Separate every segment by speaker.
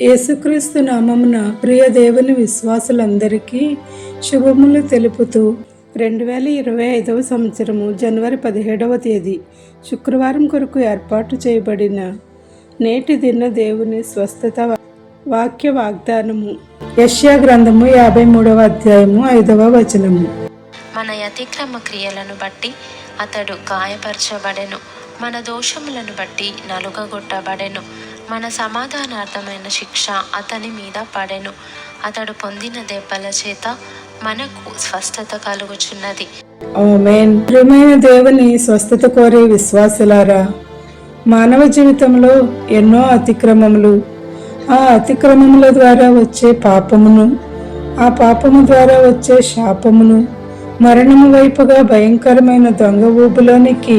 Speaker 1: యేసుక్రీస్తు నామమున ప్రియ దేవుని విశ్వాసులందరికీ శుభములు తెలుపుతూ రెండు వేల ఇరవై ఐదవ సంవత్సరము జనవరి పదిహేడవ తేదీ శుక్రవారం కొరకు ఏర్పాటు చేయబడిన నేటి దిన దేవుని స్వస్థత వాక్య వాగ్దానము. యష్యా గ్రంథము యాభై మూడవ అధ్యాయము ఐదవ వచనము.
Speaker 2: మన అతిక్రమ క్రియలను బట్టి అతడు గాయపరచబడెను. మన దోషములను బట్టి నలుగగొట్టబడెను. మన సమాధానార్థమైన శిక్ష అతని మీద పడెను. అతడు పొందిన దెబ్బల చేత మనకు స్వస్థత కలుగుచున్నది.
Speaker 1: ఆమేన్. ప్రియమైన దేవుని స్వస్థత కోరే విశ్వాసులారా మానవ జీవితంలో ఎన్నో అతిక్రమములు ఆ అతిక్రమముల ద్వారా వచ్చే పాపమును ఆ పాపము ద్వారా వచ్చే శాపమును మరణము వైపుగా భయంకరమైన దొంగ ఊబులోనికి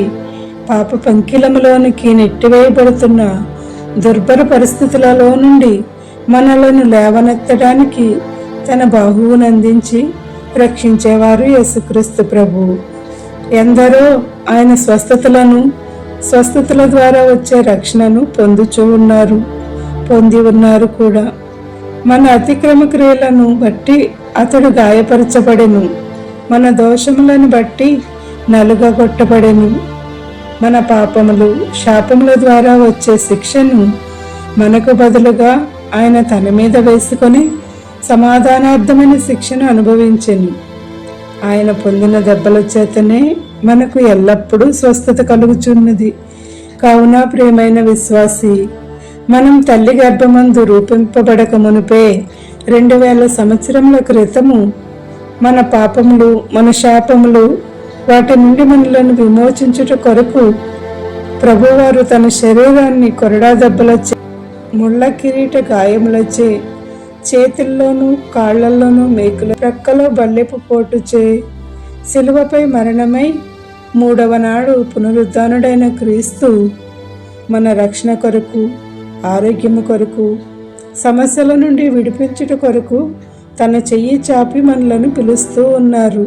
Speaker 1: పాప పంకిలములోనికి నెట్టివేయబడుతున్న దుర్భర పరిస్థితులలో నుండి మనలను లేవనెత్తడానికి తన బాహువును అందించి రక్షించేవారు యేసుక్రీస్తు ప్రభువు ఎందరో ఆయన స్వస్థతలను స్వస్థతల ద్వారా వచ్చే రక్షణను పొందుచూ ఉన్నారు పొంది ఉన్నారు కూడా. మన అతిక్రమ క్రియలను బట్టి అతడు గాయపరచబడెను. మన దోషములను బట్టి నలుగగొట్టబడెను. మన పాపములు శాపముల ద్వారా వచ్చే శిక్షను మనకు బదులుగా ఆయన తన మీద వేసుకొని సమాధానార్థమైన శిక్షను అనుభవించను. ఆయన పొందిన దెబ్బల చేతనే మనకు ఎల్లప్పుడూ స్వస్థత కలుగుచున్నది. కావున ప్రియమైన విశ్వాసి మనం తల్లి గర్భమందు రూపింపబడక మునిపే రెండు వేల సంవత్సరముల క్రితము మన పాపములు మన శాపములు వాటి నుండి మనలను విమోచించుట కొరకు ప్రభువారు తన శరీరాన్ని కొరడా దెబ్బలచే ముళ్ళ కిరీట గాయములచే చేతుల్లోనూ కాళ్ళల్లోనూ మేకుల ప్రక్కలో బల్లెపు పోటుచే శిలువపై మరణమై మూడవ నాడు పునరుద్ధానుడైన క్రీస్తు మన రక్షణ కొరకు ఆరోగ్యము కొరకు సమస్యల నుండి విడిపించుట కొరకు తన చెయ్యి చాపి మనలను పిలుస్తూ ఉన్నారు.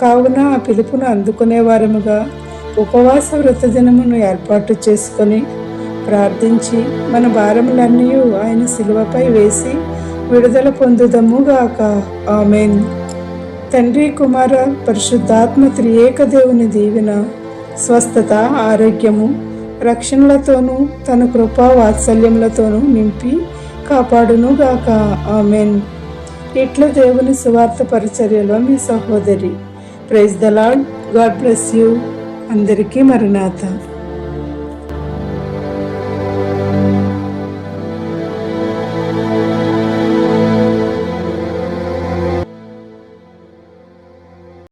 Speaker 1: కావున ఆ పిలుపును అందుకునే వారముగా ఉపవాస వృతదినమును ఏర్పాటు చేసుకొని ప్రార్థించి మన భారములన్నీ ఆయన శిలువపై వేసి విడుదల పొందుదముగాక. ఆమెన్. తండ్రి కుమార పరిశుద్ధాత్మ త్రియేక దేవుని దీవెన స్వస్థత ఆరోగ్యము రక్షణలతోనూ తన కృపా వాత్సల్యములతోనూ నింపి కాపాడును గాక ఆమెన్. ఇట్ల దేవుని సువార్త పరిచర్యలో మీ సహోదరి praise the Lord God bless you. అందరికీ మరునాథ